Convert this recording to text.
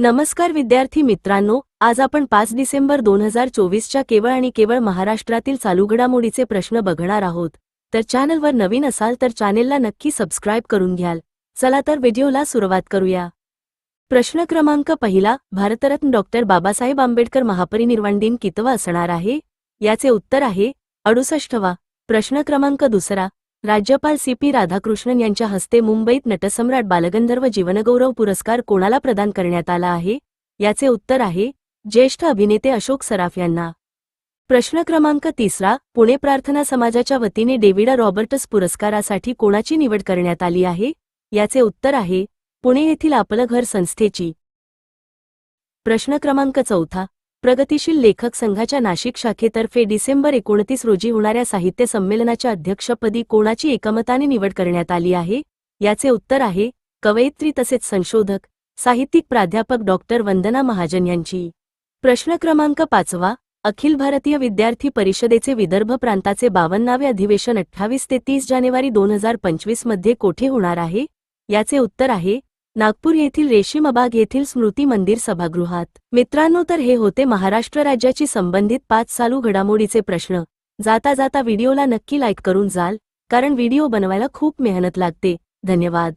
नमस्कार विद्यार्थी मित्रांनो आज आपण पाच डिसेंबर दोन हजार चोवीसच्या केवळ आणि केवळ महाराष्ट्रातील चालू घडामोडीचे प्रश्न बघणार आहोत. तर चॅनलवर नवीन असाल तर चॅनेलला नक्की सबस्क्राईब करून घ्याल. चला तर व्हिडिओला सुरुवात करूया. प्रश्न क्रमांक पहिला भारतरत्न डॉक्टर बाबासाहेब आंबेडकर महापरिनिर्वाण दिन कितवा असणार आहे? याचे उत्तर आहे अडुसष्टवा. प्रश्न क्रमांक दुसरा राज्यपाल सी पी राधाकृष्णन यांच्या हस्ते मुंबईत नटसम्राट बालगंधर्व जीवनगौरव पुरस्कार कोणाला प्रदान करण्यात आला आहे? याचे उत्तर आहे ज्येष्ठ अभिनेते अशोक सराफ यांना. प्रश्न क्रमांक तिसरा पुणे प्रार्थना समाजाच्या वतीने डेव्हिडा रॉबर्टस पुरस्कारासाठी कोणाची निवड करण्यात आली आहे? याचे उत्तर आहे पुणे येथील आपलं घर संस्थेची. प्रश्न क्रमांक चौथा प्रगतिशील लेखक संघाच्या नाशिक शाखेतर्फे डिसेंबर एकोणतीस रोजी होणाऱ्या साहित्य संमेलनाच्या अध्यक्षपदी कोणाची एकमताने निवड करण्यात आली आहे? याचे उत्तर आहे कवयित्री तसेच संशोधक साहित्यिक प्राध्यापक डॉक्टर वंदना महाजन यांची. प्रश्न क्रमांक पाचवा अखिल भारतीय विद्यार्थी परिषदेचे विदर्भ प्रांताचे बावन्नावे अधिवेशन अठ्ठावीस ते तीस जानेवारी दोन हजार पंचवीसमध्ये कोठे होणार आहे? याचे उत्तर आहे नागपूर येथील रेशीमबाग येथील स्मृती मंदिर सभागृहात. मित्रांनो तर हे होते महाराष्ट्र राज्याची संबंधित पाच चालू घडामोडीचे प्रश्न. जाता जाता व्हिडिओला नक्की लाईक करून जाल कारण व्हिडिओ बनवायला खूप मेहनत लागते. धन्यवाद.